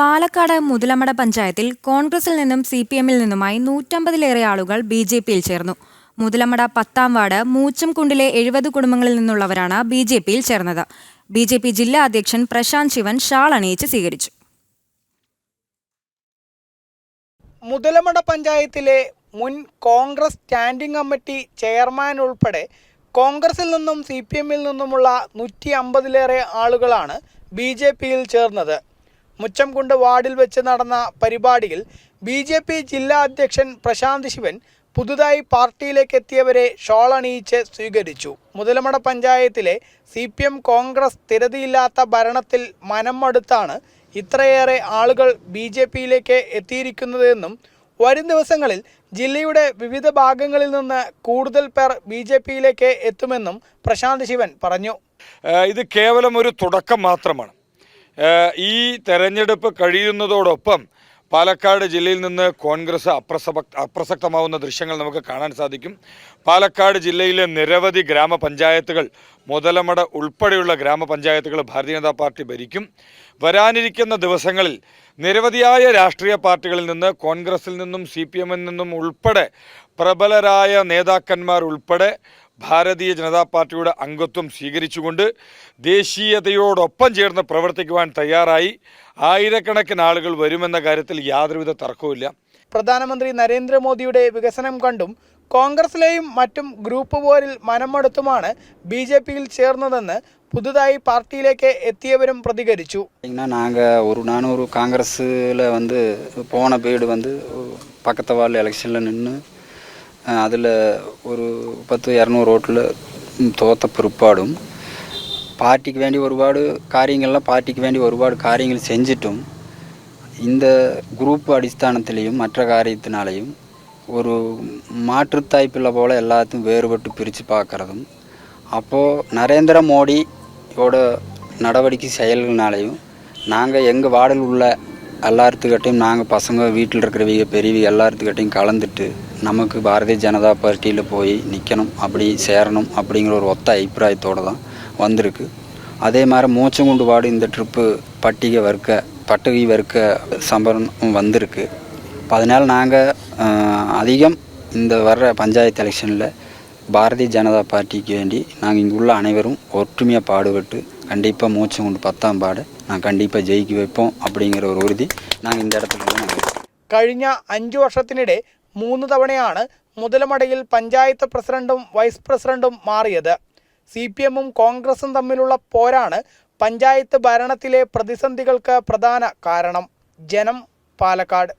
പാലക്കാട് മുതലമട പഞ്ചായത്തിൽ കോൺഗ്രസിൽ നിന്നും സി പി എമ്മിൽ നിന്നുമായി നൂറ്റമ്പതിലേറെ ആളുകൾ ബി ജെ പിയിൽ ചേർന്നു. മുതലമട പത്താം വാർഡ് മൂച്ചംകുണ്ടിലെ എഴുപത് കുടുംബങ്ങളിൽ നിന്നുള്ളവരാണ് ബി ജെ പിയിൽ ചേർന്നത്. ബി ജെ പി ജില്ലാ അധ്യക്ഷൻ പ്രശാന്ത് ശിവൻ ഷാൾ അണിയിച്ച് സ്വീകരിച്ചു. മുതലമട പഞ്ചായത്തിലെ മുൻ കോൺഗ്രസ് സ്റ്റാൻഡിംഗ് കമ്മിറ്റി ചെയർമാൻ ഉൾപ്പെടെ കോൺഗ്രസിൽ നിന്നും സി പി എമ്മിൽ നിന്നുമുള്ള നൂറ്റി അമ്പതിലേറെ ആളുകളാണ് ബി ജെ പിയിൽ ചേർന്നത്. മുച്ചംകുണ്ട് വാർഡിൽ വെച്ച് നടന്ന പരിപാടിയിൽ ബി ജെ പി ജില്ലാ അധ്യക്ഷൻ പ്രശാന്ത് ശിവൻ പുതുതായി പാർട്ടിയിലേക്ക് എത്തിയവരെ ഷോൾ അണിയിച്ച് സ്വീകരിച്ചു. മുതലമട പഞ്ചായത്തിലെ സി പി എം കോൺഗ്രസ് സ്ഥിരതയില്ലാത്ത ഭരണത്തിൽ മനം മടുത്താണ് ഇത്രയേറെ ആളുകൾ ബി ജെ പിയിലേക്ക് എത്തിയിരിക്കുന്നതെന്നും വരും ദിവസങ്ങളിൽ ജില്ലയുടെ വിവിധ ഭാഗങ്ങളിൽ നിന്ന് കൂടുതൽ പേർ ബി ജെ പിയിലേക്ക് എത്തുമെന്നും പ്രശാന്ത് ശിവൻ പറഞ്ഞു. ഇത് കേവലം ഒരു തുടക്കം മാത്രമാണ്. ഈ തെരഞ്ഞെടുപ്പ് കഴിയുന്നതോടൊപ്പം പാലക്കാട് ജില്ലയിൽ നിന്ന് കോൺഗ്രസ് അപ്രസക്ത അപ്രസക്തമാവുന്ന ദൃശ്യങ്ങൾ നമുക്ക് കാണാൻ സാധിക്കും. പാലക്കാട് ജില്ലയിലെ നിരവധി ഗ്രാമപഞ്ചായത്തുകൾ മുതലമട ഉൾപ്പെടെയുള്ള ഗ്രാമപഞ്ചായത്തുകൾ ഭാരതീയ ജനതാ പാർട്ടി ഭരിക്കും. വരാനിരിക്കുന്ന ദിവസങ്ങളിൽ നിരവധിയായ രാഷ്ട്രീയ പാർട്ടികളിൽ നിന്ന് കോൺഗ്രസിൽ നിന്നും സി പി എമ്മിൽ നിന്നും ഉൾപ്പെടെ പ്രബലരായ നേതാക്കന്മാർ ഉൾപ്പെടെ ഭാരതീയ ജനതാ പാർട്ടിയുടെ അംഗത്വം സ്വീകരിച്ചുകൊണ്ട് ദേശീയതയോടൊപ്പം ചേർന്ന് പ്രവർത്തിക്കുവാൻ തയ്യാറായി. ആയിരക്കണക്കിന് ആളുകൾ വരുമെന്ന കാര്യത്തിൽ യാതൊരുവിധ തർക്കവുമില്ല. പ്രധാനമന്ത്രി നരേന്ദ്രമോദിയുടെ വികസനം കണ്ടും കോൺഗ്രസിലെയും മറ്റും ഗ്രൂപ്പ് പോരിൽ മനമെടുത്തുമാണ് ബി ജെ പിയിൽ ചേർന്നതെന്ന് പുതുതായി പാർട്ടിയിലേക്ക് എത്തിയവരും പ്രതികരിച്ചു பார்த்தீங்கன்னா நாங்கள் ஒரு நானூறு காங்கிரஸில் வந்து போன பீரியடு வந்து பக்கத்து வார்டில் எலெக்ஷனில் நின்று அதில் ஒரு பத்து இரநூறு ஓட்டில் தோத்த பிற்பாடும் பார்ட்டிக்கு வேண்டி ஒருபாடு காரியங்கள்லாம் பார்ட்டிக்கு வேண்டி ஒருபாடு காரியங்கள் செஞ்சிட்டும் இந்த குரூப் அடிஸ்தானத்திலையும் மற்ற காரியத்தினாலையும் ஒரு மாற்றுத்தாய்ப்பில்லை போல் எல்லாத்தையும் வேறுபட்டு பிரித்து பார்க்குறதும் அப்போது நரேந்திர மோடியோட நடவடிக்கை செயல்கள்னாலையும் நாங்கள் எங்கள் வார்டில் உள்ள எல்லாத்துக்கிட்டையும் நாங்கள் பசங்க வீட்டில் இருக்கிறவங்க பெரியவங்க எல்லாத்துக்கிட்டையும் கலந்துட்டு நமக்கு பாரதிய ஜனதா பார்ட்டியில் போய் நிற்கணும் அப்படி சேரணும் அப்படிங்கிற ஒரு ஒத்த அபிப்பிராயத்தோடு தான் வந்திருக்கு. அதே மாதிரி மூச்சங்குண்டு வார்டு இந்த ட்ரிப்பு பட்டிகை வர்க்க பட்டகை வர்க்க சம்பரம் வந்திருக்கு அதனால் நாங்கள் அதிகம் இந்த வர்ற பஞ்சாயத்து எலெக்ஷனில் பாரதிய ஜனதா பார்ட்டிக்கு வேண்டி நாங்கள் இங்கே உள்ள அனைவரும் ஒற்றுமையாக பாடுபட்டு கண்டிப்பாக மூச்சு கொண்டு பத்தாம் பாடு நான் கண்டிப்பாக ஜெயிக்க வைப்போம் அப்படிங்கிற ஒரு உறுதி நாங்கள் இந்த இடத்துல இருந்து நாங்கள் കഴിഞ്ഞ അഞ്ചു വർഷത്തിനിടെ മൂന്ന് തവണയാണ് മുതലമടയിൽ പഞ്ചായത്ത് പ്രസിഡന്റും വൈസ് പ്രസിഡന്റും മാറിയത് സി പി എമ്മും കോൺഗ്രസും തമ്മിലുള്ള പോരാണ് പഞ്ചായത്ത് ഭരണത്തിലെ പ്രതിസന്ധികൾക്ക് പ്രധാന കാരണം ജനം പാലക്കാട്.